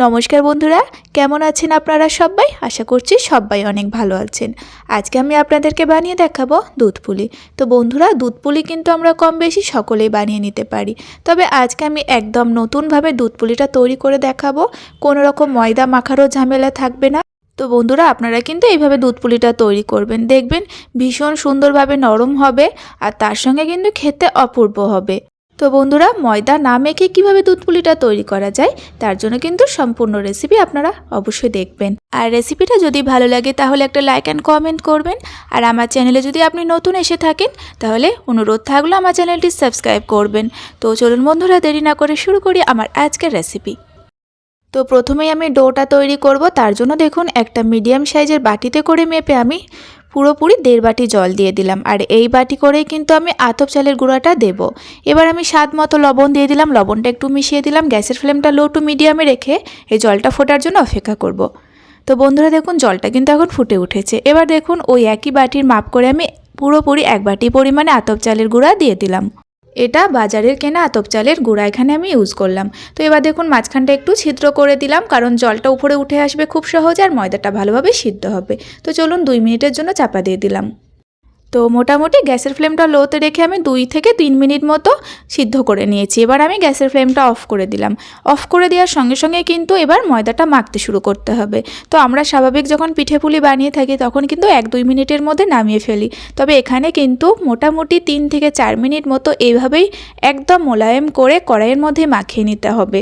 নমস্কার বন্ধুরা, কেমন আছেন আপনারা সবাই? আশা করছি সবাই অনেক ভালো আছেন। আজকে আমি আপনাদেরকে বানিয়ে দেখাবো দুধ পুলি। তো বন্ধুরা, দুধ পুলি কিন্তু আমরা কম বেশি সকলেই বানিয়ে নিতে পারি। তবে আজকে আমি একদম নতুনভাবে দুধ পুলিটা তৈরি করে দেখাবো। কোনো রকম ময়দা মাখারও ঝামেলা থাকবে না। তো বন্ধুরা, আপনারা কিন্তু এইভাবে দুধ পুলিটা তৈরি করবেন। দেখবেন ভীষণ সুন্দরভাবে নরম হবে আর তার সঙ্গে কিন্তু খেতে অপূর্ব হবে। তো বন্ধুরা, ময়দা না মেখে কীভাবে দুধ পুলিটা তৈরি করা যায়, তার জন্য কিন্তু সম্পূর্ণ রেসিপি আপনারা অবশ্যই দেখবেন। আর রেসিপিটা যদি ভালো লাগে, তাহলে একটা লাইক অ্যান্ড কমেন্ট করবেন। আর আমার চ্যানেলে যদি আপনি নতুন এসে থাকেন, তাহলে অনুরোধ থাকল আমার চ্যানেলটি সাবস্ক্রাইব করবেন। তো চলুন বন্ধুরা, দেরি না করে শুরু করি আমার আজকের রেসিপি তো প্রথমেই আমি ডোটা তৈরি করব, তার জন্য দেখুন একটা মিডিয়াম সাইজের বাটিতে করে মেপে আমি পুরোপুরি দেড় বাটি জল দিয়ে দিলাম। আর এই বাটি করেই কিন্তু আমি আতপ চালের গুঁড়াটা দেব। এবার আমি স্বাদ মতো লবণ দিয়ে দিলাম। লবণটা একটু মিশিয়ে দিলাম। গ্যাসের ফ্লেমটা লো টু মিডিয়ামে রেখে এই জলটা ফোটার জন্য অপেক্ষা করব। তো বন্ধুরা দেখুন, জলটা কিন্তু এখন ফুটে উঠেছে। এবার দেখুন, ওই একই বাটির মাপ করে আমি পুরোপুরি এক বাটি পরিমাণে আতপ চালের গুঁড়া দিয়ে দিলাম। এটা বাজারের কেনা আতপ চালের গুঁড়া এখানে আমি ইউজ করলাম। তো এবার দেখুন মাঝখানটা একটু ছিদ্র করে দিলাম, কারণ জলটা উপরে উঠে আসবে খুব সহজ আর ময়দাটা ভালোভাবে সিদ্ধ হবে। তো চলুন দুই মিনিটের জন্য চাপা দিয়ে দিলাম। তো মোটামুটি গ্যাসের ফ্লেমটা লোতে রেখে আমি দুই থেকে তিন মিনিট মতো সিদ্ধ করে নিয়েছি। এবার আমি গ্যাসের ফ্লেমটা অফ করে দিলাম। অফ করে দেওয়ার সঙ্গে সঙ্গে কিন্তু এবার ময়দাটা মাখতে শুরু করতে হবে। তো আমরা স্বাভাবিক যখন পিঠে পুলি বানিয়ে থাকি তখন কিন্তু এক দুই মিনিটের মধ্যে নামিয়ে ফেলি। তবে এখানে কিন্তু মোটামুটি তিন থেকে চার মিনিট মতো এইভাবেই একদম মোলায়েম করে কড়াইয়ের মধ্যে মাখিয়ে নিতে হবে।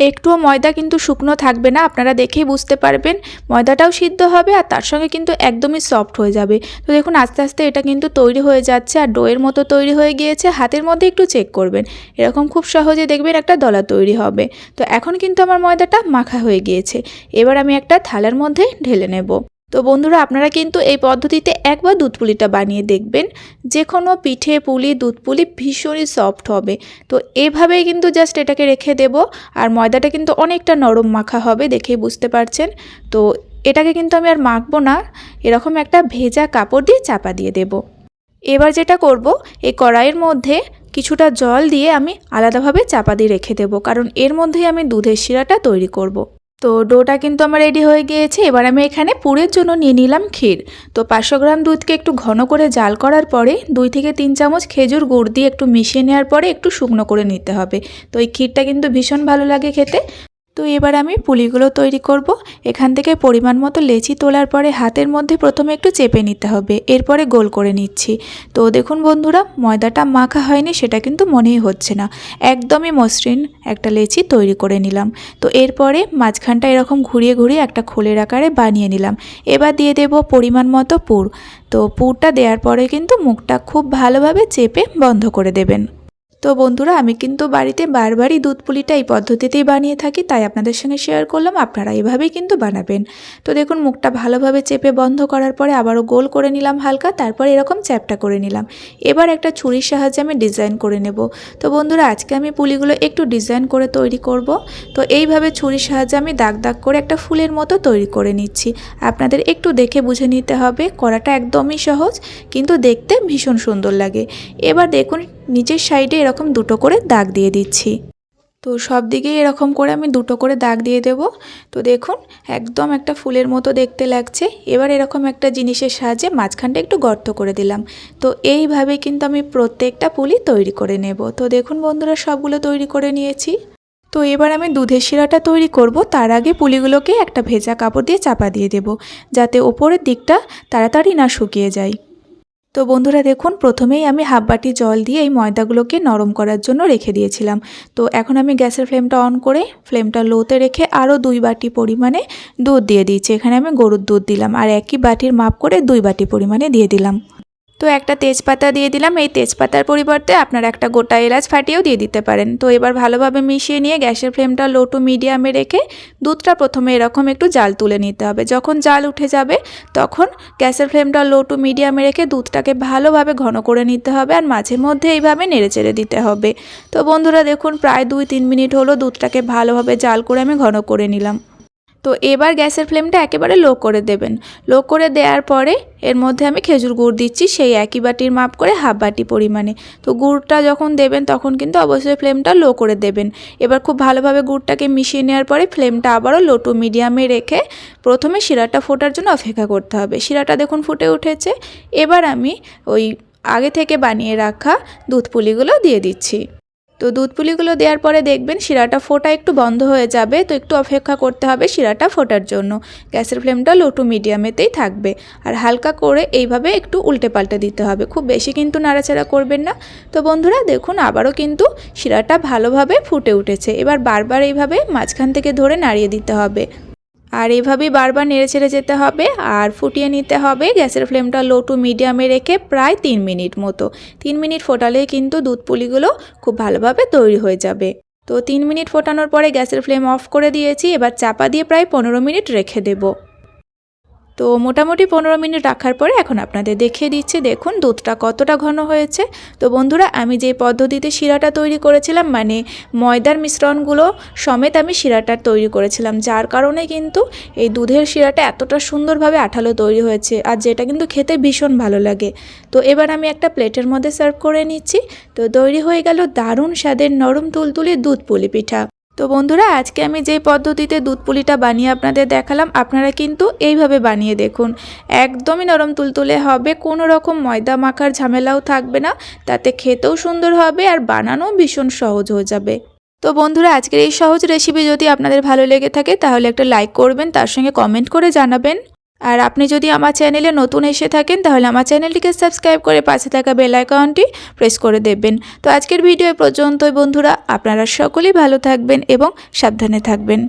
একটুও ময়দা কিন্তু শুকনো থাকবে না, আপনারা দেখেই বুঝতে পারবেন। ময়দাটাও সিদ্ধ হবে আর তার সঙ্গে কিন্তু একদমই সফট হয়ে যাবে। তো দেখুন, আস্তে আস্তে এটা কিন্তু তৈরি হয়ে যাচ্ছে আর ডোয়ের মতো তৈরি হয়ে গিয়েছে। হাতের মধ্যে একটু চেক করবেন। এরকম খুব সহজে দেখবেন একটা দলা তৈরি হবে। তো এখন কিন্তু আমার ময়দাটা মাখা হয়ে গিয়েছে। এবার আমি একটা থালার মধ্যে ঢেলে নেব। তো বন্ধুরা, আপনারা কিন্তু এই পদ্ধতিতে একবার দুধ পুলিটা বানিয়ে দেখবেন। যে কোনো পিঠে পুলি, দুধ পুলি ভীষণই সফট হবে। তো এভাবেই কিন্তু জাস্ট এটাকে রেখে দেব। আর ময়দাটা কিন্তু অনেকটা নরম মাখা হবে দেখেই বুঝতে পারছেন। তো এটাকে কিন্তু আমি আর মাখবো না। এরকম একটা ভেজা কাপড় দিয়ে চাপা দিয়ে দেব। এবার যেটা করব, এই কড়াইয়ের মধ্যে কিছুটা জল দিয়ে আমি আলাদাভাবে চাপা দিয়ে রেখে দেবো। কারণ এর মধ্যেই আমি দুধের শিরাটা তৈরি করব। তো ডোটা কিন্তু আমার রেডি হয়ে গিয়েছে। এবার আমি এখানে পুরের জন্য নিয়ে নিলাম ক্ষীর। তো পাঁচশো গ্রাম দুধকে একটু ঘন করে জাল করার পরে দুই থেকে তিন চামচ খেজুর গুড় দিয়ে একটু মিশিয়ে নেওয়ার পরে একটু শুকনো করে নিতে হবে। তো এই ক্ষীরটা কিন্তু ভীষণ ভালো লাগে খেতে। তো এবার আমি পুলিগুলো তৈরি করব। এখান থেকে পরিমাণ মতো লেচি তোলার পরে হাতের মধ্যে প্রথমে একটু চেপে নিতে হবে। এরপরে গোল করে নিচ্ছি। তো দেখুন বন্ধুরা, ময়দাটা মাখা হয়নি, সেটা কিন্তু মনেই হচ্ছে না। একদমই মসৃণ একটা লেচি তৈরি করে নিলাম। তো এরপরে মাঝখানটা এরকম ঘুরিয়ে ঘুরিয়ে একটা খোলের আকারে বানিয়ে নিলাম। এবার দিয়ে দেব পরিমাণ মতো পুর। তো পুরটা দেওয়ার পরে কিন্তু মুখটা খুব ভালোভাবে চেপে বন্ধ করে দেবেন। তো বন্ধুরা, আমি কিন্তু বাড়িতে বারবারই দুধ পুলিটা এই পদ্ধতিতেই বানিয়ে থাকি, তাই আপনাদের সঙ্গে শেয়ার করলাম, আপনারা এভাবেই কিন্তু বানাবেন। তো দেখুন, মুখটা ভালোভাবে চেপে বন্ধ করার পরে আবারও গোল করে নিলাম হালকা, তারপর এরকম চ্যাপটা করে নিলাম। এবার একটা ছুরির সাহায্যে আমি ডিজাইন করে নেব। তো বন্ধুরা, আজকে আমি পুলিগুলো একটু ডিজাইন করে তৈরি করব। তো এইভাবে ছুরির সাহায্যে আমি দাগ দাগ করে একটা ফুলের মতো তৈরি করে নিচ্ছি। আপনাদের একটু দেখে বুঝে নিতে হবে, করাটা একদমই সহজ, কিন্তু দেখতে ভীষণ সুন্দর লাগে। এবার দেখুন নিচের সাইডে এরকম দুটো করে দাগ দিয়ে দিচ্ছি। তো সব দিকেই এরকম করে আমি দুটো করে দাগ দিয়ে দেব। তো দেখুন, একদম একটা ফুলের মতো দেখতে লাগছে। এবার এরকম একটা জিনিসের সাহায্যে মাঝখানটা একটু গর্ত করে দিলাম। তো এইভাবে কিন্তু আমি প্রত্যেকটা পুলি তৈরি করে নেব। তো দেখুন বন্ধুরা, সবগুলো তৈরি করে নিয়েছি। তো এবার আমি দুধের শিরাটা তৈরি করব। তার আগে পুলিগুলোকে একটা ভেজা কাপড় দিয়ে চাপা দিয়ে দেব, যাতে ওপরের দিকটা তাড়াতাড়ি না শুকিয়ে যায়। তো বন্ধুরা দেখুন, প্রথমেই আমি হাফ বাটি জল দিয়ে এই ময়দাগুলোকে নরম করার জন্য রেখে দিয়েছিলাম। তো এখন আমি গ্যাসের ফ্লেমটা অন করে, ফ্লেমটা লোতে রেখে আরও দুই বাটি পরিমাণে দুধ দিয়ে দিয়েছি। এখানে আমি গরুর দুধ দিলাম আর একই বাটির মাপ করে দুই বাটি পরিমাণে দিয়ে দিলাম। তো একটা তেজপাতা দিয়ে দিলাম। এই তেজপাতার পরিবর্তে আপনারা একটা গোটা এলাচ ফাটিয়েও দিয়ে দিতে পারেন। তো এবার ভালোভাবে মিশিয়ে নিয়ে গ্যাসের ফ্লেমটা লো টু মিডিয়ামে রেখে দুধটা প্রথমে এরকম একটু জাল তুলে নিতে হবে। যখন জাল উঠে যাবে, তখন গ্যাসের ফ্লেমটা লো টু মিডিয়ামে রেখে দুধটাকে ভালোভাবে ঘন করে নিতে হবে আর মাঝে মধ্যে এইভাবে নেড়েচেড়ে দিতে হবে। তো বন্ধুরা দেখুন, প্রায় দুই তিন মিনিট হলো দুধটাকে ভালোভাবে জাল করে আমি ঘন করে নিলাম। তো এবার গ্যাসের ফ্লেমটা একেবারে লো করে দেবেন। লো করে দেওয়ার পরে এর মধ্যে আমি খেজুর গুড় দিচ্ছি সেই একই বাটির মাপ করে হাফ বাটি পরিমাণে। তো গুড়টা যখন দেবেন তখন কিন্তু অবশ্যই ফ্লেমটা লো করে দেবেন। এবার খুব ভালোভাবে গুড়টাকে মিশিয়ে নেওয়ার পরে ফ্লেমটা আবারও লো টু মিডিয়ামে রেখে প্রথমে শিরাটা ফোটার জন্য অপেক্ষা করতে হবে। শিরাটা দেখুন ফুটে উঠেছে। এবার আমি ওই আগে থেকে বানিয়ে রাখা দুধ পুলিগুলো দিয়ে দিচ্ছি। তো দুধ পুলিগুলো দেওয়ার পরে দেখবেন শিরাটা ফোটা একটু বন্ধ হয়ে যাবে, তো একটু অপেক্ষা করতে হবে শিরাটা ফোটার জন্য। গ্যাসের ফ্লেমটা লো টু মিডিয়ামেতেই থাকবে। আর হালকা করে এইভাবে একটু উল্টে পাল্টে দিতে হবে, খুব বেশি কিন্তু নাড়াচাড়া করবেন না। তো বন্ধুরা, দেখুন আবারও কিন্তু শিরাটা ভালোভাবে ফুটে উঠেছে। এবার বারবার এইভাবে মাঝখান থেকে ধরে নাড়িয়ে দিতে হবে। আর এভাবেই বারবার নেড়ে ছেড়ে যেতে হবে আর ফুটিয়ে নিতে হবে গ্যাসের ফ্লেমটা লো টু মিডিয়ামে রেখে প্রায় তিন মিনিট মতো। তিন মিনিট ফোটালে কিন্তু দুধ পুলিগুলো খুব ভালোভাবে তৈরি হয়ে যাবে। তো তিন মিনিট ফোটানোর পরে গ্যাসের ফ্লেম অফ করে দিয়েছি, এবার চাপা দিয়ে প্রায় পনেরো মিনিট রেখে দেবো। তো মোটামুটি পনেরো মিনিট রাখার পরে এখন আপনাদের দেখিয়ে দিচ্ছি, দেখুন দুধটা কতটা ঘন হয়েছে। তো বন্ধুরা, আমি যে পদ্ধতিতে শিরাটা তৈরি করেছিলাম মানে ময়দার মিশ্রণগুলো সমেত আমি শিরাটা তৈরি করেছিলাম, যার কারণে কিন্তু এই দুধের শিরাটা এতটা সুন্দরভাবে আঠালো তৈরি হয়েছে আর যেটা কিন্তু খেতে ভীষণ ভালো লাগে। তো এবার আমি একটা প্লেটের মধ্যে সার্ভ করে নিচ্ছি। তো তৈরি হয়ে গেল দারুণ স্বাদের নরম তুলতুলে দুধ পুলি পিঠা। তো বন্ধুরা, আজকে আমি যে পদ্ধতিতে দুধ পুলিটা বানিয়ে আপনাদের দেখালাম, আপনারা কিন্তু এইভাবে বানিয়ে দেখুন। একদমই নরম তুলতুলে হবে, কোনো রকম ময়দা মাখার ঝামেলাও থাকবে না, তাতে খেতেও সুন্দর হবে আর বানানো ভীষণ সহজ হয়ে যাবে। তো বন্ধুরা, আজকের এই সহজ রেসিপি যদি আপনাদের ভালো লেগে থাকে, তাহলে একটা লাইক করবেন, তার সঙ্গে কমেন্ট করে জানাবেন। আর আপনি যদি আমার চ্যানেলে নতুন এসে থাকেন, তাহলে আমার চ্যানেলটিকে সাবস্ক্রাইব করে পাশে থাকা বেল আইকনটি প্রেস করে দেবেন। তো আজকের ভিডিও পর্যন্তই, বন্ধুরা। আপনারা সকলেই ভালো থাকবেন এবং সাবধানে থাকবেন।